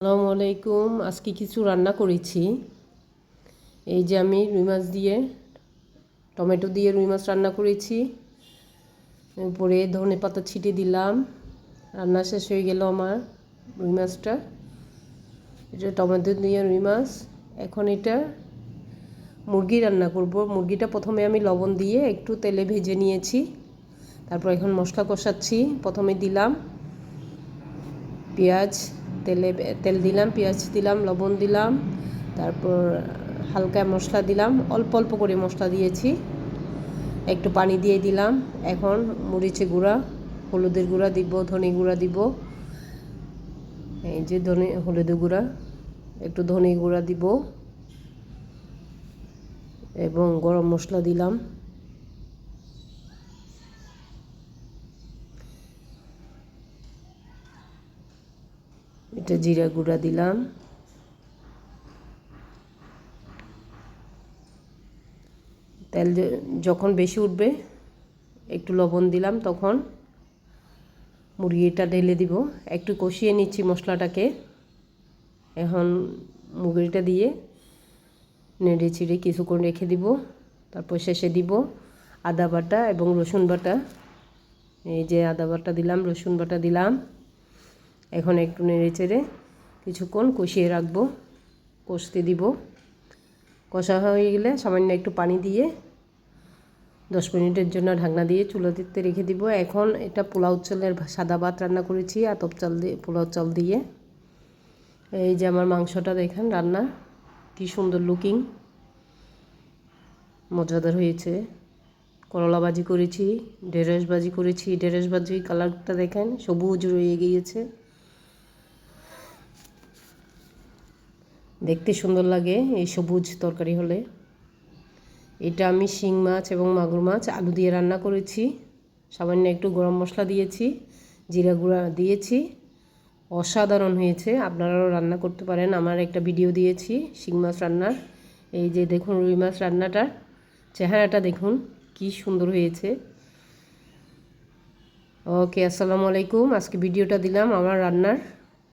আসসালামু আলাইকুম। আজকে কিছু রান্না করেছি। এই যে আমি রুই মাছ দিয়ে, টমেটো দিয়ে রুই মাছ রান্না করেছি। উপরে ধনে পাতা ছিটে দিলাম। রান্না শেষ হয়ে গেল আমার রুই মাছটা। এটা টমেটো দিয়ে রুই মাছ। এখন এটা মুরগি রান্না করব। মুরগিটা প্রথমে আমি লবণ দিয়ে একটু তেলে ভেজে নিয়েছি। তারপর এখন মশলা কষাচ্ছি। প্রথমে দিলাম পেঁয়াজ তেলে, তেল দিলাম, পেঁয়াজ দিলাম, লবণ দিলাম, তারপর হালকা মশলা দিলাম, অল্প অল্প করে মশলা দিয়েছি, একটু পানি দিয়ে দিলাম, এখন মরিচে গুঁড়া, হলুদের গুঁড়া দিব, ধনে গুঁড়া দিব, এই যে ধনে, হলুদের গুঁড়া, একটু ধনে গুঁড়া দিব, এবং গরম মশলা দিলাম। এটা জিরা গুঁড়া দিলাম। তেল যখন বেশি উঠবে, একটু লবণ দিলাম, তখন মুরগিটা ঢেলে দিব। একটু কষিয়ে নিচ্ছি মশলাটাকে। এখন মুরগিটা দিয়ে নেড়ে চিড়ে কিছুক্ষণ রেখে দিব। তারপর শেষে দিব আদা বাটা এবং রসুন বাটা। এই যে আদা বাটা দিলাম, রসুন বাটা দিলাম। এখন একটু নেড়ে চেড়ে কিছুক্ষণ কষিয়ে রাখব, কষতে দিব। কষা হয়ে গেলে সামান্য একটু পানি দিয়ে দশ মিনিটের জন্য ঢাকনা দিয়ে চুলো দিতে রেখে দিব। এখন এটা পোলাও চালের সাদা ভাত রান্না করেছি আতপ চাল দিয়ে, পোলাও চাল দিয়ে। এই যে আমার মাংসটা দেখেন রান্না, কি সুন্দর লুকিং মজাদার হয়েছে। করলা ভাজি করেছি, ঢেঁড়স ভাজি করেছি। ঢেঁড়স ভাজি কালারটা দেখেন, সবুজ রয়ে গিয়েছে। দেখতে সুন্দর লাগে, এই সবুজ তরকারি হলে। এটা আমি শিং মাছ এবং মাগুর মাছ, আলু দিয়ে রান্না করেছি। সামান্য একটু গরম মশলা দিয়েছি, জিরা গুঁড়া দিয়েছি। অসাধারণ হয়েছে, আপনারাও রান্না করতে পারেন। আমার একটা ভিডিও দিয়েছি, শিং মাছ রান্নার। এই যে দেখুন, রুই মাছ রান্নাটা, চেহারাটা দেখুন, কি সুন্দর হয়েছে। ওকে, আসসালামু আলাইকুম। আজকে ভিডিওটা দিলাম আমার রান্নার।